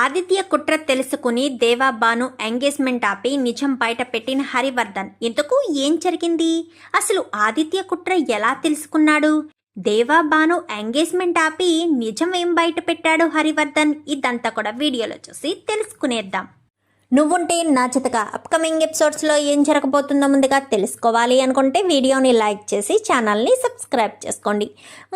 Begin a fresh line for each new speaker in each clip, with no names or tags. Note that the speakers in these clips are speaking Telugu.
ఆదిత్య కుట్ర తెలుసుకుని దేవా బాను ఎంగేజ్మెంట్ ఆపి నిజం బయట పెట్టిన హరివర్ధన్ ఇంతకు ఏం జరిగింది? అసలు ఆదిత్య కుట్ర ఎలా తెలుసుకున్నాడు? దేవా బాను ఎంగేజ్మెంట్ ఆపి నిజం ఏం బయట పెట్టాడు హరివర్ధన్? ఇదంతా కూడా వీడియోలో చూసి తెలుసుకునేద్దాం. నువ్వుంటే నా చితక అప్కమింగ్ ఎపిసోడ్స్లో ఏం జరగబోతుందో ముందుగా తెలుసుకోవాలి అనుకుంటే వీడియోని లైక్ చేసి ఛానల్ని సబ్స్క్రైబ్ చేసుకోండి.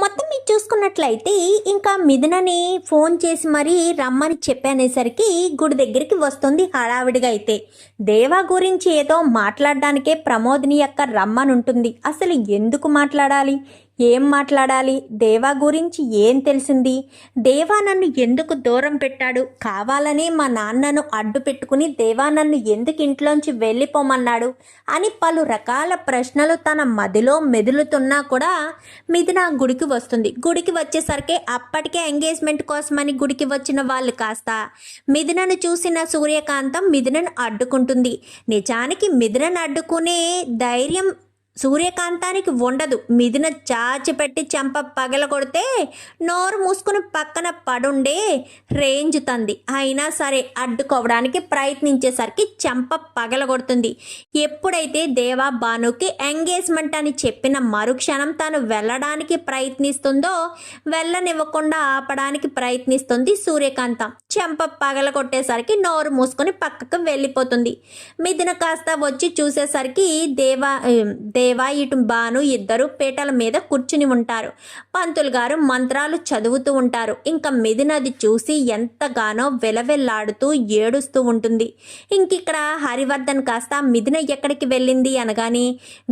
మొత్తం మీరు చూసుకున్నట్లయితే ఇంకా మిథునని ఫోన్ చేసి మరీ రమ్మని చెప్పనేసరికి గుడి దగ్గరికి వస్తుంది హడావిడిగా అయితే. దేవా గురించి ఏదో మాట్లాడడానికే ప్రమోదిని యొక్క రమ్మనుంటుంది. అసలు ఎందుకు మాట్లాడాలి? ఏం మాట్లాడాలి? దేవా గురించి ఏం తెలిసింది? దేవా నన్ను ఎందుకు దూరం పెట్టాడు? కావాలని మా నాన్నను అడ్డు పెట్టుకుని దేవా నన్ను ఎందుకు ఇంట్లోంచి వెళ్ళిపోమన్నాడు? అని పలు రకాల ప్రశ్నలు తన మదిలో మెదులుతున్నా కూడా మిథున గుడికి వస్తుంది. గుడికి వచ్చేసరికి అప్పటికే ఎంగేజ్మెంట్ కోసమని గుడికి వచ్చిన వాళ్ళు కాస్త మిథునను చూసిన సూర్యకాంతం మిథునను అడ్డుకుంటుంది. నిజానికి మిథునను అడ్డుకునే ధైర్యం సూర్యకాంతానికి ఉండదు. మిదిన చాచిపెట్టి చెంప పగల కొడితే నోరు మూసుకుని పక్కన పడుండే రేంజ్ తంది. అయినా సరే అడ్డుకోవడానికి ప్రయత్నించేసరికి చెంప పగల కొడుతుంది. ఎప్పుడైతే దేవా భానుకి ఎంగేజ్మెంట్ అని చెప్పిన మరుక్షణం తను వెళ్ళడానికి ప్రయత్నిస్తుందో వెళ్ళనివ్వకుండా ఆపడానికి ప్రయత్నిస్తుంది సూర్యకాంతం. చెంప పగల కొట్టేసరికి నోరు మూసుకొని పక్కకు వెళ్ళిపోతుంది. మిదిన కాస్త వచ్చి చూసేసరికి దేవా దేవా ఇటు బాను ఇద్దరు పీటల మీద కూర్చుని ఉంటారు. పంతులు గారు మంత్రాలు చదువుతూ ఉంటారు. ఇంకా మిథునది చూసి ఎంతగానో వెలవెల్లాడుతూ ఏడుస్తూ ఉంటుంది. ఇంకిక్కడ హరివర్ధన్ కాస్త మిథున ఎక్కడికి వెళ్ళింది అనగాని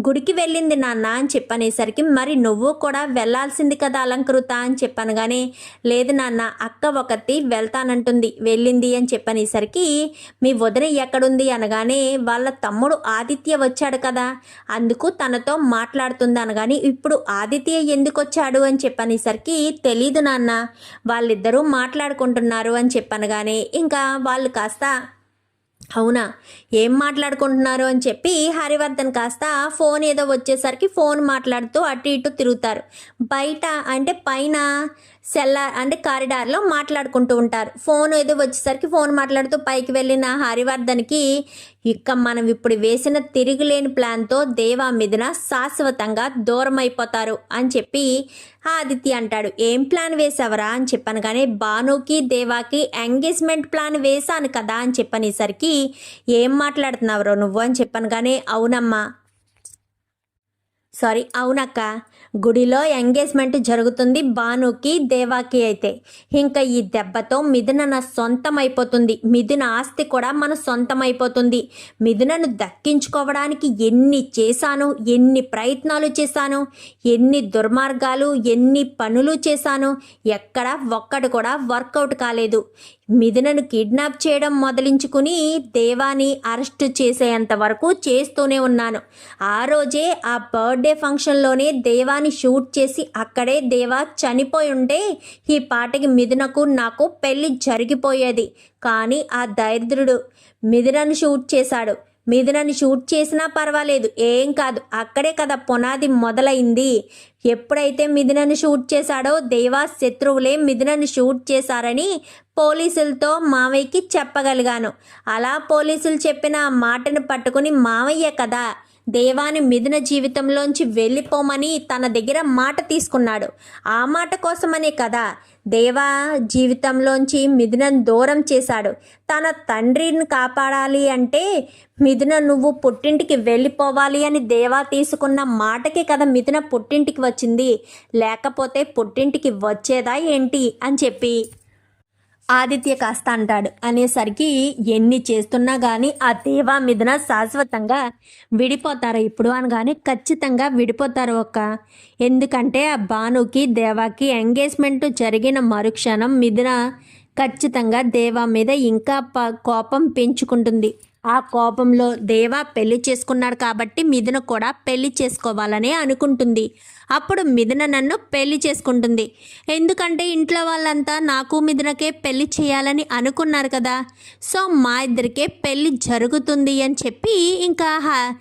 గుడికి వెళ్ళింది నాన్న అని చెప్పనేసరికి మరి నువ్వు కూడా వెళ్ళాల్సింది కదా అలంకృత అని చెప్పనగానే లేదు నాన్న అక్క ఒకటి వెళ్తానంటుంది వెళ్ళింది అని చెప్పనేసరికి మీ వదిన ఎక్కడుంది అనగానే వాళ్ళ తమ్ముడు ఆదిత్య వచ్చాడు కదా అందుకు తనతో మాట్లాడుతుంది అనగాని ఇప్పుడు ఆదిత్య ఎందుకు వచ్చాడు అని చెప్పనేసరికి తెలీదు నాన్న వాళ్ళిద్దరూ మాట్లాడుకుంటున్నారు అని చెప్పనగానే ఇంకా వాళ్ళు కాస్త అవునా ఏం మాట్లాడుకుంటున్నారు? అని చెప్పి హరివర్ధన్ కాస్త ఫోన్ ఏదో వచ్చేసరికి ఫోన్ మాట్లాడుతూ అటు ఇటు తిరుగుతారు. బయట అంటే పైన సెల్లార్ అంటే కారిడార్లో మాట్లాడుకుంటూ ఉంటారు. ఫోన్ ఏదో వచ్చేసరికి ఫోన్ మాట్లాడుతూ పైకి వెళ్ళిన హరివర్ధన్కి ఇక మనం ఇప్పుడు వేసిన తిరుగులేని ప్లాన్తో దేవా మీదన శాశ్వతంగా దూరం అయిపోతారు అని చెప్పి ఆదిత్య అంటాడు. ఏం ప్లాన్ వేసావరా? అని చెప్పాను కానీ భానుకి దేవాకి ఎంగేజ్మెంట్ ప్లాన్ వేశాను కదా? అని చెప్పనేసరికి ఏం మాట్లాడుతున్నావురో నువ్వు? అని చెప్పాను కానీ అవునమ్మా. సారీ అవునక్క. గుడిలో ఎంగేజ్మెంట్ జరుగుతుంది. భానుకి దేవాకి అయితే. ఇంకా ఈ దెబ్బతో మిథున నా సొంతం అయిపోతుంది మిథున ఆస్తి కూడా మన సొంతం అయిపోతుంది మిథునను దక్కించుకోవడానికి ఎన్ని చేశాను ఎన్ని ప్రయత్నాలు చేశాను ఎన్ని దుర్మార్గాలు ఎన్ని పనులు చేశాను ఎక్కడ ఒక్కటి కూడా వర్కౌట్ కాలేదు. మిథునను కిడ్నాప్ చేయడం మొదలించుకుని దేవాని అరెస్ట్ చేసేంత వరకు చేస్తూనే ఉన్నాను. ఆ రోజే ఆ బర్త్డే ఫంక్షన్లోనే దేవాని షూట్ చేసి అక్కడే దేవా చనిపోయి ఉంటే ఈ పాటకి మిథునకు నాకు పెళ్ళి జరిగిపోయేది. కానీ ఆ దరిద్రుడు మిథునను షూట్ చేశాడు. మిథునని షూట్ చేసినా పర్వాలేదు. ఏం కాదు. అక్కడే కదా పునాది మొదలైంది. ఎప్పుడైతే మిథునను షూట్ చేశాడో దేవా శత్రువులే మిథునను షూట్ చేశారని పోలీసులతో మావయ్యకి చెప్పగలిగాను. అలా పోలీసులు చెప్పిన మాటను పట్టుకుని మావయ్య కదా దేవాని మిథున జీవితంలోంచి వెళ్ళిపోమని తన దగ్గర మాట తీసుకున్నాడు. ఆ మాట కోసమనే కదా దేవా జీవితంలోంచి మిథునను దూరం చేశాడు. తన తండ్రిని కాపాడాలి అంటే మిథున నువ్వు పుట్టింటికి వెళ్ళిపోవాలి అని దేవా తీసుకున్న మాటకే కదా మిథున పుట్టింటికి వచ్చింది. లేకపోతే పుట్టింటికి వచ్చేదా ఏంటి అని చెప్పి ఆదిత్య కాస్త అంటాడు. అనేసరికి ఎన్ని చేస్తున్నా కానీ ఆ దేవా మీదన శాశ్వతంగా విడిపోతారు ఇప్పుడు అనగానే ఖచ్చితంగా విడిపోతారు ఒక్క ఎందుకంటే ఆ భానుకి దేవాకి ఎంగేజ్మెంట్ జరిగిన మరుక్షణం మిథున ఖచ్చితంగా దేవా మీద ఇంకా ప కోపం పెంచుకుంటుంది. ఆ కోపంలో దేవా పెళ్ళి చేసుకున్నాడు కాబట్టి మిథున కూడా పెళ్ళి చేసుకోవాలని అనుకుంటుంది. అప్పుడు మిథున నన్ను పెళ్ళి చేసుకుంటుంది. ఎందుకంటే ఇంట్లో వాళ్ళంతా నాకు మిథునకే పెళ్ళి చేయాలని అనుకున్నారు కదా. సో మా ఇద్దరికే పెళ్ళి జరుగుతుంది అని చెప్పి ఇంకా హా-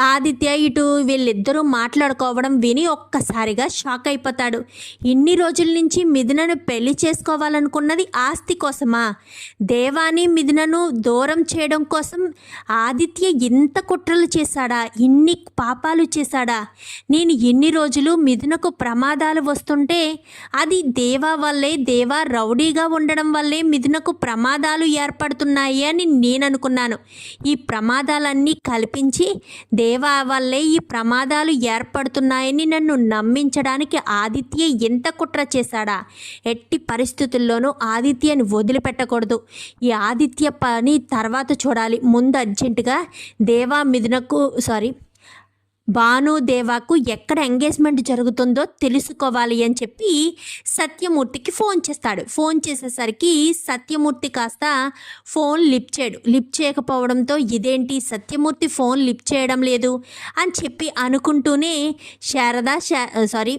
ఆదిత్య ఇటు వీళ్ళిద్దరూ మాట్లాడుకోవడం విని ఒక్కసారిగా షాక్ అయిపోతాడు. ఇన్ని రోజుల నుంచి మిథునను పెళ్ళి చేసుకోవాలనుకున్నది ఆస్తి కోసమా? దేవాని మిథునను దూరం చేయడం కోసం ఆదిత్య ఇంత కుట్రలు చేశాడా? ఇన్ని పాపాలు చేశాడా? నేను ఎన్ని రోజులు మిథునకు ప్రమాదాలు వస్తుంటే అది దేవా వల్లే దేవా రౌడీగా ఉండడం వల్లే మిథునకు ప్రమాదాలు ఏర్పడుతున్నాయి అని నేను అనుకున్నాను ఈ ప్రమాదాలన్నీ కల్పించి దేవా వల్లే ఈ ప్రమాదాలు ఏర్పడుతున్నాయని నన్ను నమ్మించడానికి ఆదిత్య ఎంత కుట్ర చేశాడా? ఎట్టి పరిస్థితుల్లోనూ ఆదిత్యని వదిలిపెట్టకూడదు. ఈ ఆదిత్య పని తర్వాత చూడాలి. ముందు అర్జెంటుగా దేవా మిథునకు సారీ భానుదేవాకు ఎక్కడ ఎంగేజ్మెంట్ జరుగుతుందో తెలుసుకోవాలి అని చెప్పి సత్యమూర్తికి ఫోన్ చేస్తాడు. ఫోన్ చేసేసరికి సత్యమూర్తి కాస్త ఫోన్ లిఫ్ట్ చేయడు. లిఫ్ట్ చేయకపోవడంతో ఇదేంటి సత్యమూర్తి ఫోన్ లిఫ్ట్ చేయడం లేదు అని చెప్పి అనుకుంటూనే శారద శా సారీ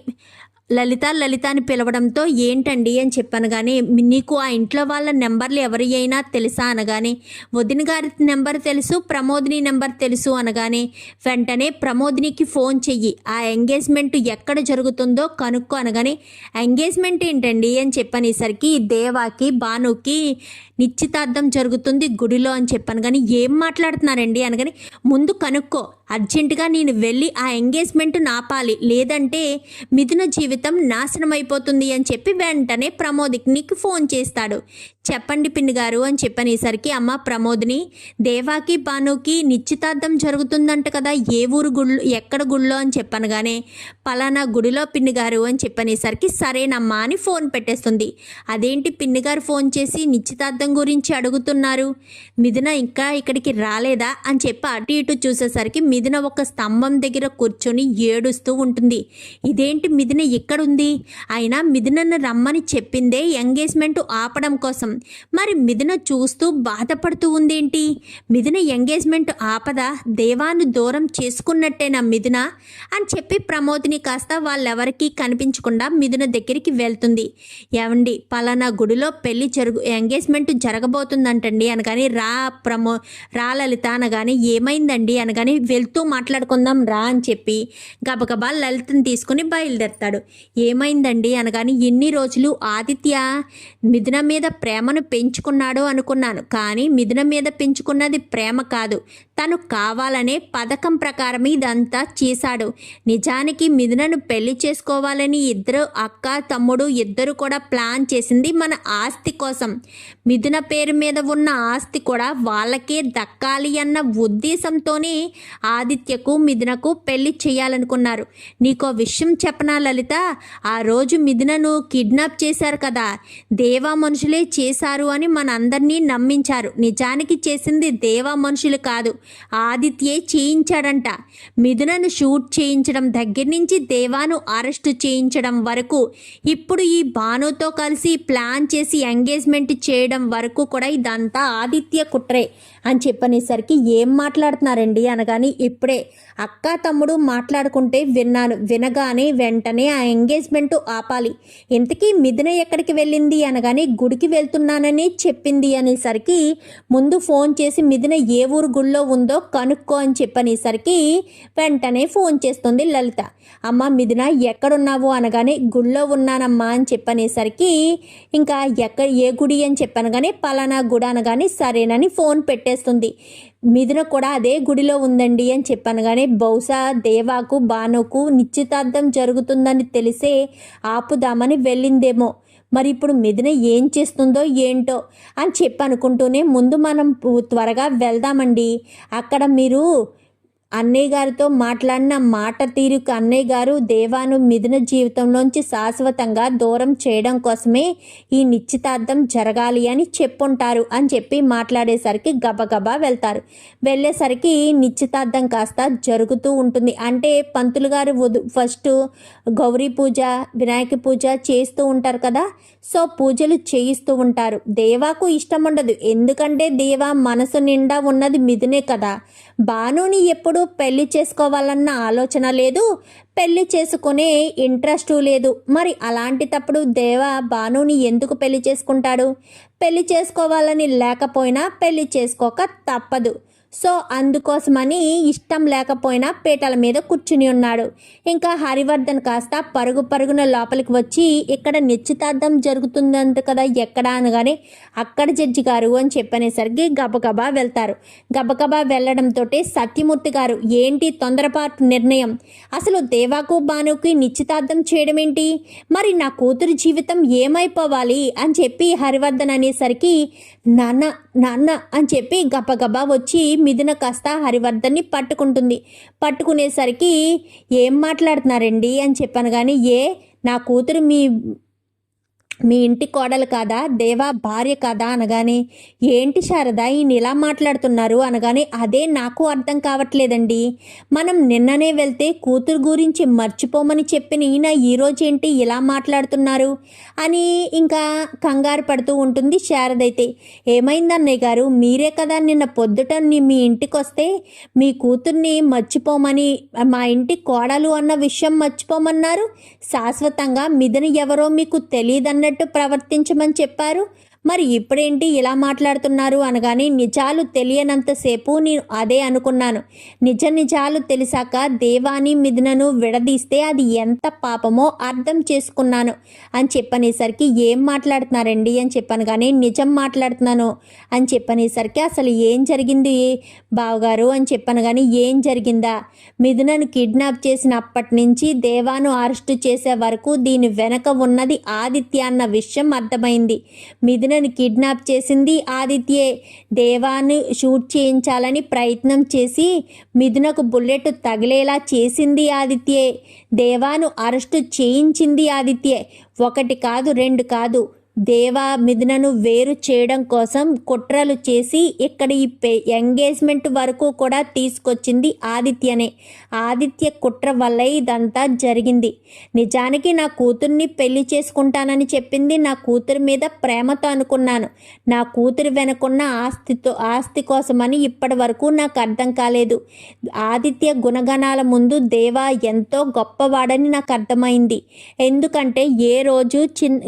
లలిత లలిత అని పిలవడంతో ఏంటండి అని చెప్పాను కానీ నీకు ఆ ఇంట్లో వాళ్ళ నెంబర్లు ఎవరి అయినా తెలుసా? అనగానే వదిన గారి నెంబర్ తెలుసు ప్రమోదిని నెంబర్ తెలుసు అనగానే వెంటనే ప్రమోదినికి ఫోన్ చెయ్యి ఆ ఎంగేజ్మెంట్ ఎక్కడ జరుగుతుందో కనుక్కో అనగానే ఎంగేజ్మెంట్ ఏంటండి? అని చెప్పనేసరికి దేవాకి భానుకి నిశ్చితార్థం జరుగుతుంది గుడిలో అని చెప్పాను కానీ ఏం మాట్లాడుతున్నారండి? అనగాని ముందు కనుక్కో అర్జెంటుగా నేను వెళ్ళి ఆ ఎంగేజ్మెంట్ నాపాలి లేదంటే మిథున జీవితం నాశనం అయిపోతుంది అని చెప్పి వెంటనే ప్రమోదిక్నికి ఫోన్ చేస్తాడు. చెప్పండి పిన్ని గారు అని చెప్పనేసరికి అమ్మ ప్రమోద్ని దేవాకి భానుకి నిశ్చితార్థం జరుగుతుందంట కదా ఏ ఊరు గుళ్ళు ఎక్కడ గుళ్ళో అని చెప్పనగానే పలానా గుడిలో పిన్ని గారు అని చెప్పనేసరికి సరేనమ్మా అని ఫోన్ పెట్టేస్తుంది. అదేంటి పిన్ని గారు ఫోన్ చేసి నిశ్చితార్థం గురించి అడుగుతున్నారు? మిథున ఇంకా ఇక్కడికి రాలేదా అని చెప్పి అటు ఇటు చూసేసరికి మిథున ఒక స్తంభం దగ్గర కూర్చొని ఏడుస్తూ ఉంటుంది. ఇదేంటి మిథున ఇక్కడుంది. అయినా మిథునను రమ్మని చెప్పిందే ఎంగేజ్మెంట్ ఆపడం కోసం. మరి మిథున చూస్తూ బాధపడుతూ ఉందేంటి? మిథున ఎంగేజ్మెంట్ ఆపద దేవాను దూరం చేసుకున్నట్టేనా మిథున? అని చెప్పి ప్రమోద్ని కాస్త వాళ్ళెవరికీ కనిపించకుండా మిథున దగ్గరికి వెళ్తుంది. ఏమండి పలానా గుడిలో పెళ్ళి జరుగు ఎంగేజ్మెంట్ జరగబోతుందంటండి అనగాని రా ప్రమో రా లలిత అనగాని ఏమైందండి అనగాని వెళ్తూ మాట్లాడుకుందాం రా అని చెప్పి గబగబా లలితని తీసుకుని బయలుదేరతాడు. ఏమైందండి అనగాని ఎన్ని రోజులు ఆదిత్య మిథున మీద ప్రేమను పెంచుకున్నాడు అనుకున్నాను. కానీ మిథున మీద పెంచుకున్నది ప్రేమ కాదు. తను కావాలనే పథకం ప్రకారం ఇదంతా చేశాడు. నిజానికి మిథునను పెళ్ళి చేసుకోవాలని ఇద్దరు అక్క తమ్ముడు ఇద్దరు కూడా ప్లాన్ చేసింది మన ఆస్తి కోసం. మిథున పేరు మీద ఉన్న ఆస్తి కూడా వాళ్ళకే దక్కాలి అన్న ఉద్దేశంతోనే ఆదిత్యకు మిథునకు పెళ్ళి చేయాలనుకున్నారు. నీకో విషయం చెప్పనా లలిత? ఆ రోజు మిథునను కిడ్నాప్ చేశారు కదా. దేవా మనుషులే చేశారు అని మనందరినీ నమ్మించారు. నిజానికి చేసింది దేవా మనుషులు కాదు ఆదిత్యే చేయించాడంట. మిథునను షూట్ చేయించడం దగ్గర నుంచి దేవాను అరెస్టు చేయించడం వరకు ఇప్పుడు ఈ భానుతో కలిసి ప్లాన్ చేసి ఎంగేజ్మెంట్ చేయడం వరకు కూడా ఇదంతా ఆదిత్య కుట్రే అని చెప్పనేసరికి ఏం మాట్లాడుతున్నారండి అనగాని ఇప్పుడే అక్క తమ్ముడు మాట్లాడుకుంటే విన్నాను వినగానే వెంటనే ఆ ఎంగేజ్మెంట్ ఆపాలి. ఇంతకీ మిథున ఎక్కడికి వెళ్ళింది అనగానే గుడికి వెళ్తున్నానని చెప్పింది అనేసరికి ముందు ఫోన్ చేసి మిథున ఏ ఊరు గుళ్ళో ఉందో కనుక్కో అని చెప్పనేసరికి వెంటనే ఫోన్ చేస్తుంది లలిత. అమ్మ మిథున ఎక్కడున్నావు అనగానే గుళ్ళో ఉన్నానమ్మా అని చెప్పనేసరికి ఇంకా ఎక్కడ ఏ గుడి అని చెప్పనగానే పలానా గుడి అనగానే సరేనని ఫోన్ పెట్టేస్తుంది మిథున కూడా అదే గుడిలో ఉందండి అని చెప్పనగానే బహుశా దేవాకు బానుకు నిశ్చితార్థం జరుగుతుందని తెలిసే ఆపుదామని వెళ్ళిందేమో. మరి ఇప్పుడు మిథున ఏం చేస్తుందో ఏంటో అని చెప్పి అనుకుంటూనే ముందు మనం త్వరగా వెళ్దామండి. అక్కడ మీరు అన్నయ్య గారితో మాట్లాడిన మాట తీరుకు అన్నయ్య గారు దేవాను మిథున జీవితంలోంచి శాశ్వతంగా దూరం చేయడం కోసమే ఈ నిశ్చితార్థం జరగాలి అని చెప్పుంటారు అని చెప్పి మాట్లాడేసరికి గబగబా వెళ్తారు. వెళ్ళేసరికి నిశ్చితార్థం కాస్త జరుగుతూ ఉంటుంది. అంటే పంతులు గారు వదు ఫస్ట్ గౌరీ పూజ వినాయక పూజ చేస్తూ ఉంటారు కదా. సో పూజలు చేయిస్తూ ఉంటారు. దేవాకు ఇష్టం ఉండదు ఎందుకంటే దేవా మనసు నిండా ఉన్నది మిథునే కదా. భానుని ఎప్పుడూ పెళ్ళి చేసుకోవాలన్న ఆలోచన లేదు పెళ్ళి చేసుకునే ఇంట్రెస్ట్ లేదు. మరి అలాంటి తప్పుడు దేవ భానుని ఎందుకు పెళ్ళి చేసుకుంటాడు? పెళ్ళి చేసుకోవాలని లేకపోయినా పెళ్ళి చేసుకోక తప్పదు. సో అందుకోసమని ఇష్టం లేకపోయినా పీటల మీద కూర్చుని ఉన్నాడు. ఇంకా హరివర్ధన్ కాస్త పరుగు పరుగున లోపలికి వచ్చి ఇక్కడ నిశ్చితార్థం జరుగుతుందంట కదా ఎక్కడ అనగానే అక్కడ జడ్జి గారు అని చెప్పనేసరికి గబగబా వెళ్తారు. గబగబా వెళ్ళడంతో సత్యమూర్తి గారు ఏంటి తొందరపాటు నిర్ణయం? అసలు దేవాకు బానుకి నిశ్చితార్థం చేయడం ఏంటి మరి నా కూతురు జీవితం ఏమైపోవాలి అని చెప్పి హరివర్ధన్ అనేసరికి నాన్న నాన్న అని చెప్పి గబగబా వచ్చి మిథున కాస్త హరివర్ధన్ని పట్టుకుంటుంది. పట్టుకునేసరికి ఏం మాట్లాడుతున్నారండి అని చెప్పాను కానీ ఏ నా కూతురు మీ మీ ఇంటి కోడలు కాదా? దేవా భార్య కాదా? అనగానే ఏంటి శారద ఈయన ఇలా మాట్లాడుతున్నారు? అనగానే అదే నాకు అర్థం కావట్లేదండి. మనం నిన్ననే వెళ్తే కూతురు గురించి మర్చిపోమని చెప్పిన ఈయన ఈరోజు ఏంటి ఇలా మాట్లాడుతున్నారు? అని ఇంకా కంగారు పడుతూ ఉంటుంది శారద అయితే. ఏమైందన్నయ్య గారు మీరే కదా నిన్న పొద్దుట మీ ఇంటికి వస్తే మీ కూతుర్ని మర్చిపోమని మా ఇంటి కోడలు అన్న విషయం మర్చిపోమన్నారు? శాశ్వతంగా మిథున ఎవరో మీకు తెలియదన్నట్టు ప్రవర్తించమని చెప్పారు. మరి ఇప్పుడేంటి ఇలా మాట్లాడుతున్నారు అనగానే నిజాలు తెలియనంతసేపు నేను అదే అనుకున్నాను. నిజ నిజాలు తెలిసాక దేవాని మిథునను విడదీస్తే అది ఎంత పాపమో అర్థం చేసుకున్నాను అని చెప్పనేసరికి ఏం మాట్లాడుతున్నారండి అని చెప్పాను కానీ నిజం మాట్లాడుతున్నాను అని చెప్పనేసరికి అసలు ఏం జరిగింది బావగారు అని చెప్పాను కానీ ఏం జరిగిందా? మిథునను కిడ్నాప్ చేసినప్పటి నుంచి దేవాను అరెస్టు చేసే వరకు దీని వెనక ఉన్నది ఆదిత్య అన్న విషయం అర్థమైంది. మిథున మిథునను కిడ్నాప్ చేసింది ఆదిత్యే. దేవాను షూట్ చేయించాలని ప్రయత్నం చేసి మిథునకు బుల్లెట్ తగిలేలా చేసింది ఆదిత్యే. దేవాను అరెస్టు చేయించింది ఆదిత్యే. ఒకటి కాదు రెండు కాదు. దేవా మిథునను వేరు చేయడం కోసం కుట్రలు చేసి ఇక్కడ ఈ పె ఎంగేజ్మెంట్ వరకు కూడా తీసుకొచ్చింది ఆదిత్యనే. ఆదిత్య కుట్ర వల్ల ఇదంతా జరిగింది. నిజానికి నా కూతుర్ని పెళ్ళి చేసుకుంటానని చెప్పింది నా కూతురు మీద ప్రేమతో అనుకున్నాను. నా కూతురు వెనుకున్న ఆస్తితో ఆస్తి కోసమని ఇప్పటి వరకు నాకు అర్థం కాలేదు. ఆదిత్య గుణగణాల ముందు దేవా ఎంతో గొప్పవాడని నాకు అర్థమైంది. ఎందుకంటే ఏ రోజు చిన్న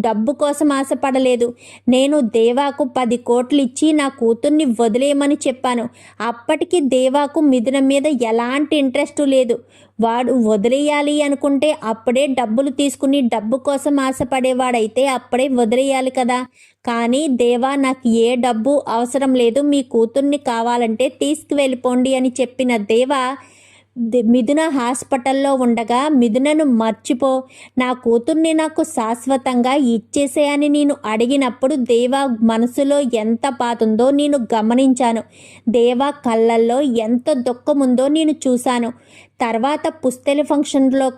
డబ్బు కోసం కోసం ఆశపడలేదు. నేను దేవాకు పది కోట్లు ఇచ్చి నా కూతుర్ని వదిలేయమని చెప్పాను. అప్పటికి దేవాకు మిథున మీద ఎలాంటి ఇంట్రెస్ట్ లేదు. వాడు వదిలేయాలి అనుకుంటే అప్పుడే డబ్బులు తీసుకుని డబ్బు కోసం ఆశపడేవాడైతే అప్పుడే వదిలేయాలి కదా. కానీ దేవా నాకు ఏ డబ్బు అవసరం లేదు. మీ కూతుర్ని కావాలంటే తీసుకువెళ్ళిపోండి అని చెప్పిన దేవా మిథున హాస్పిటల్లో ఉండగా మిథునను మర్చిపో. నా కూతుర్ని నాకు శాశ్వతంగా ఇచ్చేసేయని నేను అడిగినప్పుడు దేవా మనసులో ఎంత పాతుందో నేను గమనించాను. దేవా కళ్ళల్లో ఎంత దుఃఖం ఉందో నేను చూశాను. తర్వాత పుస్తెల ఫంక్షన్లో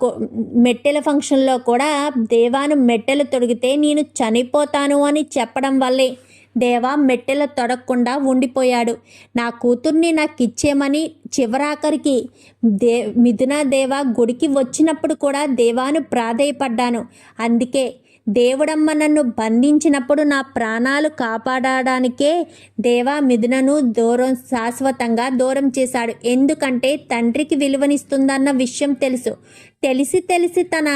మెట్టెల ఫంక్షన్లో కూడా దేవాను మెట్టెలు తొడిగితే నేను చనిపోతాను అని చెప్పడం వల్లే. దేవా మెట్టెల తొడక్కుండా ఉండిపోయాడు. నా కూతుర్ని నాకు ఇచ్చేమని చివరాఖరికి దే మిథున దేవా గుడికి వచ్చినప్పుడు కూడా దేవాను ప్రాధేయపడ్డాను. అందుకే దేవుడమ్మ నన్ను బంధించినప్పుడు నా ప్రాణాలు కాపాడడానికే దేవా మిథునను దూరం శాశ్వతంగా దూరం చేశాడు. ఎందుకంటే తండ్రికి విలువనిస్తుందన్న విషయం తెలుసు. తెలిసి తెలిసి తన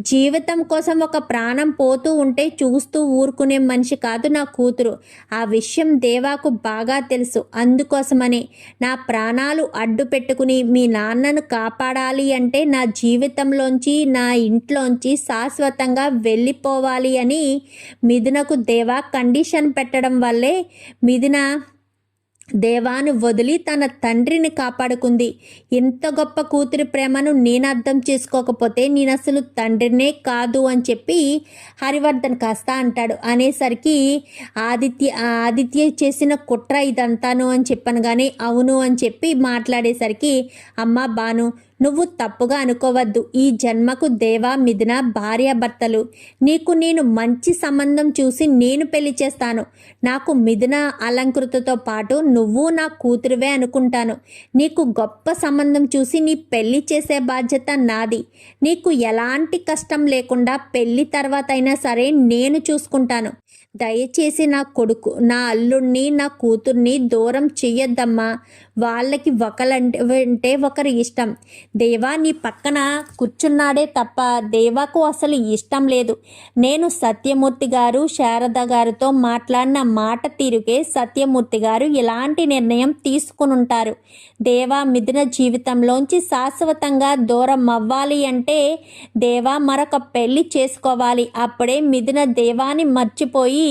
జీవితం కోసం ఒక ప్రాణం పోతూ ఉంటే చూస్తూ ఊరుకునే మనిషి కాదు నా కూతురు. ఆ విషయం దేవాకు బాగా తెలుసు. అందుకోసమని నా ప్రాణాలు అడ్డు పెట్టుకుని మీ నాన్నను కాపాడాలి అంటే నా జీవితంలోంచి నా ఇంట్లోంచి శాశ్వతంగా వెళ్ళిపోవాలి అని మిథునకు దేవా కండిషన్ పెట్టడం వల్లే మిథున దేవాను వదిలి తన తండ్రిని కాపాడుకుంది. ఇంత గొప్ప కూతురి ప్రేమను నేను అర్థం చేసుకోకపోతే నేను అసలు తండ్రినే కాదు అని చెప్పి హరివర్ధన్ కాస్త అంటాడు. అనేసరికి ఆదిత్య ఆదిత్య చేసిన కుట్ర ఇదంతాను అని చెప్పాను కానీ అవును అని చెప్పి మాట్లాడేసరికి అమ్మ బాను నువ్వు తప్పుగా అనుకోవద్దు. ఈ జన్మకు దేవా మిథున భార్యాభర్తలు నీకు నేను మంచి సంబంధం చూసి నేను పెళ్ళి చేస్తాను. నాకు మిథున అలంకృతతో పాటు నువ్వు నా కూతురువే అనుకుంటాను. నీకు గొప్ప సంబంధం చూసి నీ పెళ్ళి చేసే బాధ్యత నాది. నీకు ఎలాంటి కష్టం లేకుండా పెళ్ళి తర్వాత అయినా సరే నేను చూసుకుంటాను. దయచేసి నా కొడుకు నా అల్లుణ్ణి నా కూతుర్ని దూరం చెయ్యొద్దమ్మా. వాళ్ళకి ఒకలంటే అంటే ఒకరి ఇష్టం. దేవా నీ పక్కన కూర్చున్నాడే తప్ప దేవాకు అసలు ఇష్టం లేదు. నేను సత్యమూర్తి గారు శారద గారితో మాట్లాడిన మాట తీరుకే సత్యమూర్తి గారు ఇలాంటి నిర్ణయం తీసుకుని ఉంటారు దేవా మిథున జీవితంలోంచి శాశ్వతంగా దూరం అవ్వాలి అంటే దేవా మరొక పెళ్ళి చేసుకోవాలి. అప్పుడే మిథున దేవాని మర్చిపోయి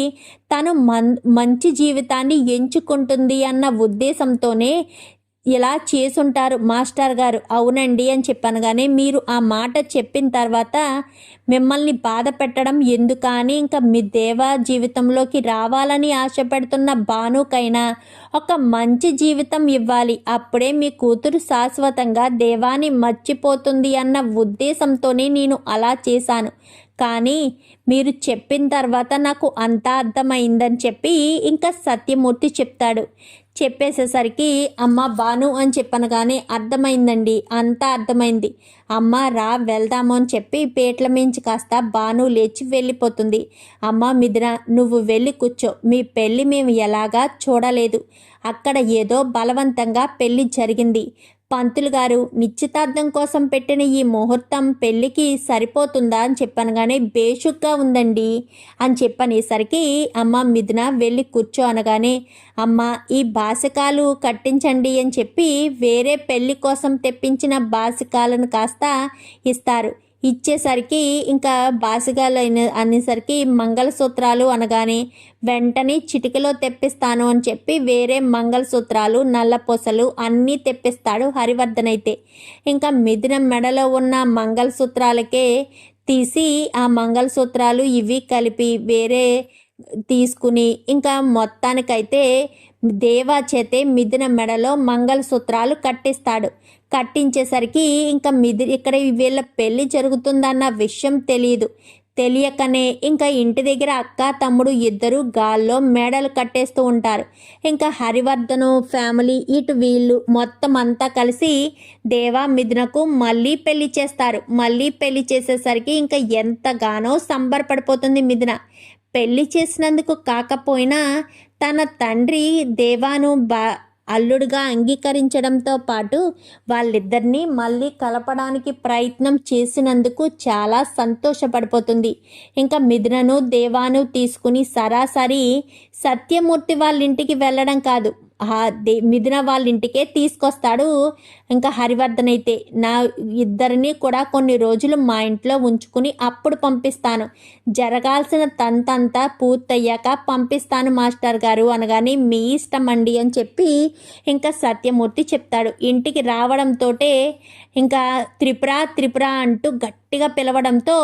తను మన్ మంచి జీవితాన్ని ఎంచుకుంటుంది అన్న ఉద్దేశంతోనే ఇలా చేసుంటారు మాస్టర్ గారు? అవునండి అని చెప్పాను కానీ మీరు ఆ మాట చెప్పిన తర్వాత మిమ్మల్ని బాధ పెట్టడం ఎందుకని ఇంకా మీ దేవ జీవితంలోకి రావాలని ఆశపడుతున్న భానుకైనా ఒక మంచి జీవితం ఇవ్వాలి. అప్పుడే మీ కూతురు శాశ్వతంగా దేవాన్ని మర్చిపోతుంది అన్న ఉద్దేశంతోనే నేను అలా చేశాను. కానీ మీరు చెప్పిన తర్వాత నాకు అంతా అర్థమైందని చెప్పి ఇంకా సత్యమూర్తి చెప్తాడు. చెప్పేసేసరికి అమ్మ బాను అని చెప్పనగానే అర్థమైందండి. అంతా అర్థమైంది. అమ్మ రా వెళ్దాము అని చెప్పి పేట్ల మించి కాస్త బాను లేచి వెళ్ళిపోతుంది. అమ్మ మిదిన నువ్వు వెళ్ళి కూర్చో. మీ పెళ్ళి మేము ఎలాగా చూడలేదు. అక్కడ ఏదో బలవంతంగా పెళ్ళి జరిగింది. పంతులు గారు నిశ్చితార్థం కోసం పెట్టిన ఈ ముహూర్తం పెళ్ళికి సరిపోతుందా అని చెప్పనగానే బేషుగ్గా ఉందండి అని చెప్పనేసరికి అమ్మ మిథున వెళ్ళి కూర్చో అనగానే అమ్మ ఈ బాసికాలు కట్టించండి అని చెప్పి వేరే పెళ్ళి కోసం తెప్పించిన బాసికాలను కాస్త ఇస్తారు. ఇచ్చేసరికి ఇంకా బాసిగాలు అయిన అనేసరికి మంగళసూత్రాలు అనగానే వెంటనే చిటికలో తెప్పిస్తాను అని చెప్పి వేరే మంగళసూత్రాలు నల్లపూసలు అన్నీ తెప్పిస్తాడు హరివర్ధన్ అయితే. ఇంకా మిథున మెడలో ఉన్న మంగళసూత్రాలకే తీసి ఆ మంగళసూత్రాలు ఇవి కలిపి వేరే తీసుకుని ఇంకా మొత్తానికైతే దేవా చేతే మిథున మెడలో మంగళసూత్రాలు కట్టిస్తాడు. కట్టించేసరికి ఇంకా మిది ఇక్కడ వీళ్ళ పెళ్ళి జరుగుతుందన్న విషయం తెలియదు తెలియకనే ఇంకా ఇంటి దగ్గర అక్క తమ్ముడు ఇద్దరు గాల్లో మేడలు కట్టేస్తూ ఉంటారు. ఇంకా హరివర్ధను ఫ్యామిలీ ఇటు వీళ్ళు మొత్తం అంతా కలిసి దేవా మిథునకు మళ్ళీ పెళ్ళి చేస్తారు. మళ్ళీ పెళ్ళి చేసేసరికి ఇంకా ఎంతగానో సంబరపడిపోతుంది మిథున. పెళ్ళి చేసినందుకు కాకపోయినా తన తండ్రి దేవాను బా అల్లుడుగా అంగీకరించడంతో పాటు వాళ్ళిద్దరినీ మళ్ళీ కలపడానికి ప్రయత్నం చేసినందుకు చాలా సంతోషపడిపోతుంది. ఇంకా మిథునను దేవాను తీసుకుని సరాసరి సత్యమూర్తి వాళ్ళ ఇంటికి వెళ్ళడం కాదు. మిథున వాళ్ళ ఇంటికే తీసుకొస్తాడు. ఇంకా హరివర్ధన్ అయితే నా ఇద్దరిని కూడా కొన్ని రోజులు మా ఇంట్లో ఉంచుకుని అప్పుడు పంపిస్తాను. జరగాల్సిన తంతంతా పూర్తయ్యాక పంపిస్తాను మాస్టర్ గారు అనగానే మీ ఇష్టం అండి అని చెప్పి ఇంకా సత్యమూర్తి చెప్తాడు. ఇంటికి రావడంతో ఇంకా త్రిపుర త్రిపుర అంటూ గట్టి గట్టిగా పిలవడంతో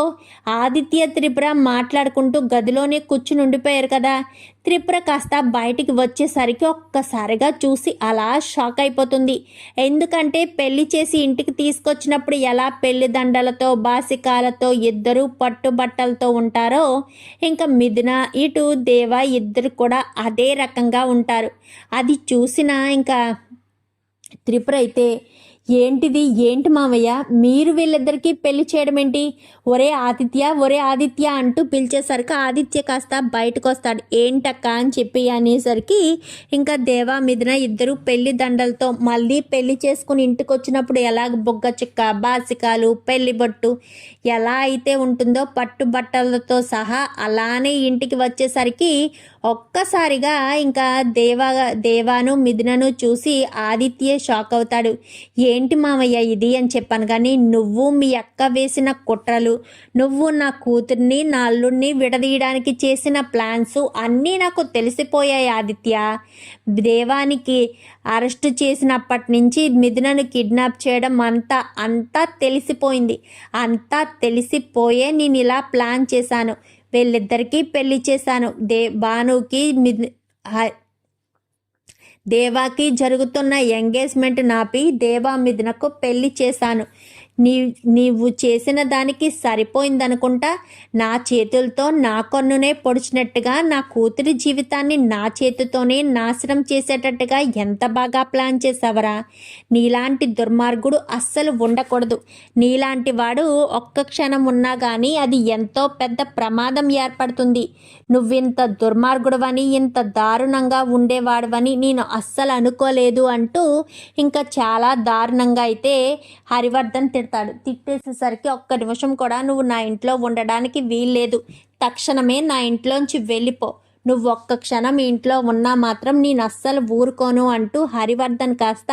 ఆదిత్య త్రిపుర మాట్లాడుకుంటూ గదిలోనే కూర్చుని ఉండిపోయారు కదా. త్రిపుర కాస్త బయటికి వచ్చేసరికి ఒక్కసారిగా చూసి అలా షాక్ అయిపోతుంది. ఎందుకంటే పెళ్ళి చేసి ఇంటికి తీసుకొచ్చినప్పుడు ఎలా పెళ్ళి దండలతో బాసికాలతో ఇద్దరు పట్టుబట్టలతో ఉంటారో ఇంకా మిథున ఇటు దేవ ఇద్దరు కూడా అదే రకంగా ఉంటారు. అది చూసిన ఇంకా త్రిపుర అయితే ఏంటిది? ఏంటి మావయ్య? మీరు వీళ్ళిద్దరికీ పెళ్ళి చేయడం ఏంటి ఒరే ఆదిత్య ఒరే ఆదిత్య అంటూ పిలిచేసరికి ఆదిత్య కాస్త బయటకు వస్తాడు ఏంటక్క అని చెప్పి అనేసరికి ఇంకా దేవా మిథున ఇద్దరు పెళ్ళి దండలతో మళ్ళీ పెళ్ళి చేసుకుని ఇంటికి వచ్చినప్పుడు ఎలాగ బొగ్గ చిక్క బాసికాలు పెళ్ళి బొట్టు ఎలా అయితే ఉంటుందో పట్టు బట్టలతో సహా అలానే ఇంటికి వచ్చేసరికి ఒక్కసారిగా ఇంకా దేవా దేవాను మిథునను చూసి ఆదిత్యే షాక్ అవుతాడు. ఏంటి మామయ్య ఇది? అని చెప్పాను కానీ నువ్వు మీ అక్క వేసిన కుట్రలు నువ్వు నా కూతుర్ని నా అల్లుడిని విడదీయడానికి చేసిన ప్లాన్స్ అన్నీ నాకు తెలిసిపోయాయి ఆదిత్య. దేవానికి అరెస్ట్ చేసినప్పటి నుంచి మిథునను కిడ్నాప్ చేయడం అంతా అంతా తెలిసిపోయింది. అంతా తెలిసిపోయే నేను ఇలా ప్లాన్ చేశాను. వీళ్ళిద్దరికీ పెళ్ళి చేశాను. దే భానుకి హ- దేవాకి జరుగుతున్న ఎంగేజ్మెంట్ నాపి దేవా మిథునకు పెళ్ళి చేశాను. నీ నీవు చేసిన దానికి సరిపోయిందనుకుంటా నా చేతులతో నా కన్నునే పొడిచినట్టుగా నా కూతురి జీవితాన్ని నా చేతితోనే నాశనం చేసేటట్టుగా ఎంత బాగా ప్లాన్ చేసావరా నీలాంటి దుర్మార్గుడు అస్సలు ఉండకూడదు. నీలాంటి వాడు ఒక్క క్షణం ఉన్నా కానీ అది ఎంతో పెద్ద ప్రమాదం ఏర్పడుతుంది. నువ్వింత దుర్మార్గుడవని ఇంత దారుణంగా ఉండేవాడవని నేను అస్సలు అనుకోలేదు అంటూ ఇంకా చాలా దారుణంగా అయితే హరివర్ధన్ పెడతాడు తిట్టేసేసరికి ఒక్క నిమిషం కూడా నువ్వు నా ఇంట్లో ఉండడానికి వీల్లేదు. తక్షణమే నా ఇంట్లోంచి వెళ్ళిపో. నువ్వు ఒక్క క్షణం ఇంట్లో ఉన్నా మాత్రం నేను అస్సలు ఊరుకోను అంటూ హరివర్ధన్ కాస్త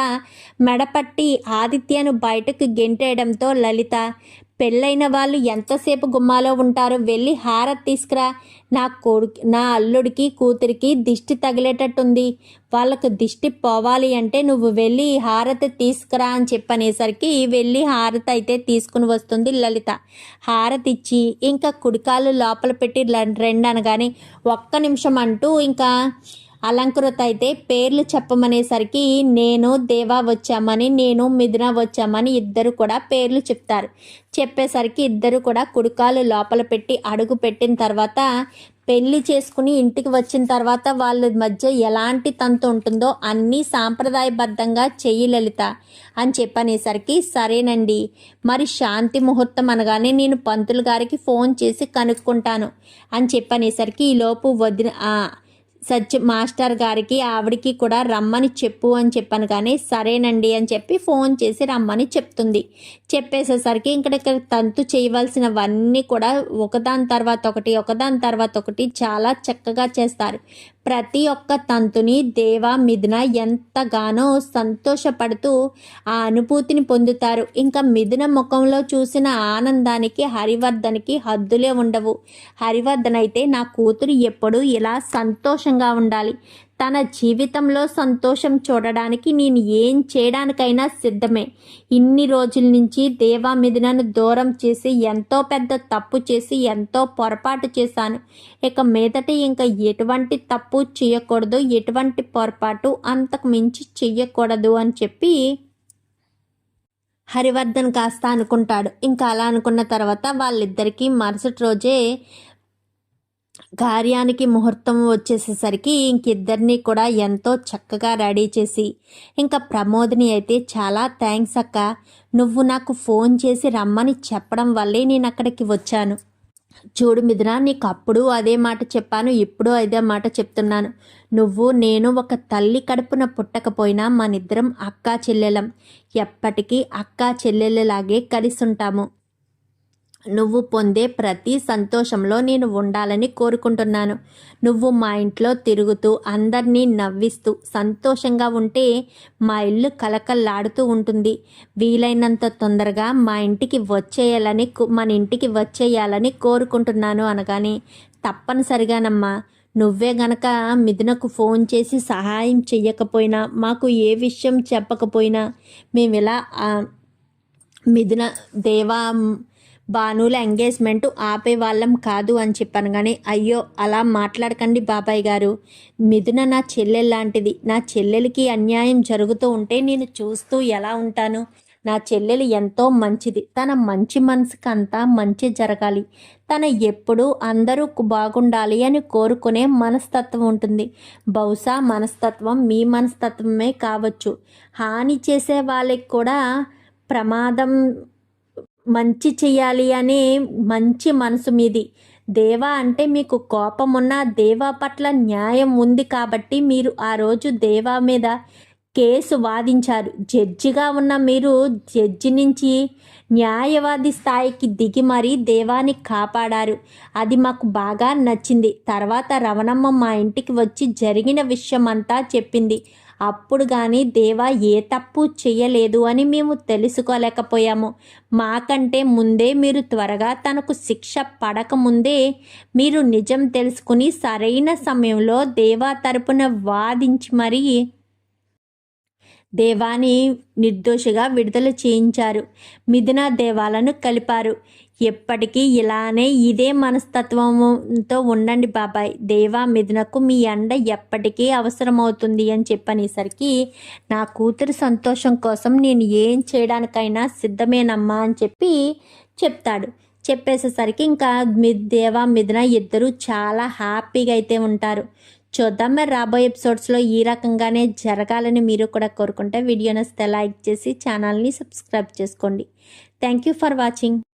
మెడపట్టి ఆదిత్యను బయటకు గెంటేయడంతో లలిత పెళ్ళైన వాళ్ళు ఎంతసేపు గుమ్మాలో ఉంటారో వెళ్ళి హారతి తీసుకురా. నా కొడుకు నా అల్లుడికి కూతురికి దిష్టి తగిలేటట్టుంది. వాళ్ళకు దిష్టి పోవాలి అంటే నువ్వు వెళ్ళి హారతి తీసుకురా అని చెప్పనేసరికి వెళ్ళి హారతి అయితే తీసుకుని వస్తుంది లలిత. హారతి ఇచ్చి ఇంకా కుడికాలు లోపల పెట్టి రెండు అనగానే ఒక్క నిమిషం అంటూ ఇంకా అలంకృత అయితే పేర్లు చెప్పమనేసరికి నేను దేవా వచ్చామని నేను మిథున వచ్చామని ఇద్దరు కూడా పేర్లు చెప్తారు. చెప్పేసరికి ఇద్దరు కూడా కుడికాలు లోపల పెట్టి అడుగు పెట్టిన తర్వాత పెళ్ళి చేసుకుని ఇంటికి వచ్చిన తర్వాత వాళ్ళ మధ్య ఎలాంటి తంతు ఉంటుందో అన్నీ సాంప్రదాయబద్ధంగా చెయ్యి లలిత అని చెప్పనేసరికి సరేనండి. మరి శాంతి ముహూర్తం అనగానే నేను పంతులు గారికి ఫోన్ చేసి కనుక్కుంటాను అని చెప్పనేసరికి ఈలోపు వదిన సచ్ మాస్టర్ గారికి ఆవిడికి కూడా రమ్మని చెప్పు అని చెప్పాను కానీ సరేనండి అని చెప్పి ఫోన్ చేసి రమ్మని చెప్తుంది. చెప్పేసేసరికి ఇక్కడ తంతు చేయవలసినవన్నీ కూడా ఒకదాని తర్వాత ఒకటి ఒకదాని తర్వాత ఒకటి చాలా చక్కగా చేస్తారు. ప్రతి ఒక్క తంతుని దేవ మిథున ఎంతగానో సంతోషపడుతూ ఆ అనుభూతిని పొందుతారు. ఇంకా మిథున ముఖంలో చూసిన ఆనందానికి హరివర్ధన్కి హద్దులే ఉండవు. హరివర్ధన్ అయితే నా కూతురు ఎప్పుడు ఇలా సంతోషంగా ఉండాలి. తన జీవితంలో సంతోషం చూడడానికి నేను ఏం చేయడానికైనా సిద్ధమే. ఇన్ని రోజుల నుంచి దేవా మీద నన్ను దూరం చేసి ఎంతో పెద్ద తప్పు చేసి ఎంతో పొరపాటు చేశాను. ఇక మీదట ఇంకా ఎటువంటి తప్పు చేయకూడదు ఎటువంటి పొరపాటు అంతకు మించి చెయ్యకూడదు అని చెప్పి హరివర్ధన్ కాస్త అనుకుంటాడు. ఇంకా అలా అనుకున్న తర్వాత వాళ్ళిద్దరికీ మరుసటి రోజే కార్యానికి ముహూర్తం వచ్చేసేసరికి ఇంకిద్దరిని కూడా ఎంతో చక్కగా రెడీ చేసి ఇంకా ప్రమోదిని అయితే చాలా థ్యాంక్స్ అక్క. నువ్వు నాకు ఫోన్ చేసి రమ్మని చెప్పడం వల్లే నేను అక్కడికి వచ్చాను. చూడు మిథున నీకు అప్పుడు అదే మాట చెప్పాను ఇప్పుడు అదే మాట చెప్తున్నాను. నువ్వు నేను ఒక తల్లి కడుపున పుట్టకపోయినా మనిద్దరం అక్కా చెల్లెలం. ఎప్పటికీ అక్కా చెల్లెళ్ళలాగే కలిసి ఉంటాము నువ్వు పొందే ప్రతి సంతోషంలో నేను ఉండాలని కోరుకుంటున్నాను. నువ్వు మా ఇంట్లో తిరుగుతూ అందరినీ నవ్విస్తూ సంతోషంగా ఉంటే మా ఇల్లు కలకల్లాడుతూ ఉంటుంది. వీలైనంత తొందరగా మా ఇంటికి వచ్చేయాలని మన ఇంటికి వచ్చేయాలని కోరుకుంటున్నాను అనగానే తప్పనిసరిగానమ్మా నువ్వే గనక మిథునకు ఫోన్ చేసి సహాయం చెయ్యకపోయినా మాకు ఏ విషయం చెప్పకపోయినా మేము ఇలా మిథున దేవా భానుల ఎంగేజ్మెంట్ ఆపే వాళ్ళం కాదు అని చెప్పాను కానీ అయ్యో అలా మాట్లాడకండి బాబాయ్ గారు. మిథున నా చెల్లెల్లాంటిది. నా చెల్లెలకి అన్యాయం జరుగుతూ ఉంటే నేను చూస్తూ ఎలా ఉంటాను? నా చెల్లెలు ఎంతో మంచిది. తన మంచి మనసుకి అంతా మంచి జరగాలి. తన ఎప్పుడూ అందరూ బాగుండాలి అని కోరుకునే మనస్తత్వం ఉంటుంది. బహుశా మనస్తత్వం మీ మనస్తత్వమే కావచ్చు. హాని చేసే వాళ్ళకి కూడా ప్రమాదం మంచి చేయాలి అనే మంచి మనసు మీది. దేవా అంటే మీకు కోపం ఉన్న దేవా పట్ల న్యాయం ఉంది కాబట్టి మీరు ఆ రోజు దేవా మీద కేసు వాదించారు. జడ్జిగా ఉన్న మీరు జడ్జి నుంచి న్యాయవాది స్థాయికి దిగి మరీ దేవాన్ని కాపాడారు. అది మాకు బాగా నచ్చింది. తర్వాత రవణమ్మ మా ఇంటికి వచ్చి జరిగిన విషయం అంతా చెప్పింది. అప్పుడు కానీ దేవా ఏ తప్పు చేయలేదు అని మేము తెలుసుకోలేకపోయాము. మాకంటే ముందే మీరు త్వరగా తనకు శిక్ష పడకముందే మీరు నిజం తెలుసుకుని సరైన సమయంలో దేవా తరపున వాదించి మరీ దేవాని నిర్దోషిగా విడుదల చేయించారు. మిథున దేవాలను కలిపారు. ఎప్పటికీ ఇలానే ఇదే మనస్తత్వంతో ఉండండి బాబాయ్. దేవా మిథునకు మీ అండ ఎప్పటికీ అవసరమవుతుంది అని చెప్పనేసరికి నా కూతురు సంతోషం కోసం నేను ఏం చేయడానికైనా సిద్ధమేనమ్మా అని చెప్పి చెప్తాడు. చెప్పేసేసరికి ఇంకా మీ దేవా మిథున ఇద్దరు చాలా హ్యాపీగా అయితే ఉంటారు. చూద్దాం. మరి రాబోయే ఎపిసోడ్స్లో ఈ రకంగానే జరగాలని మీరు కూడా కోరుకుంటే వీడియోని లైక్ చేసి ఛానల్ని సబ్స్క్రైబ్ చేసుకోండి. Thank you for watching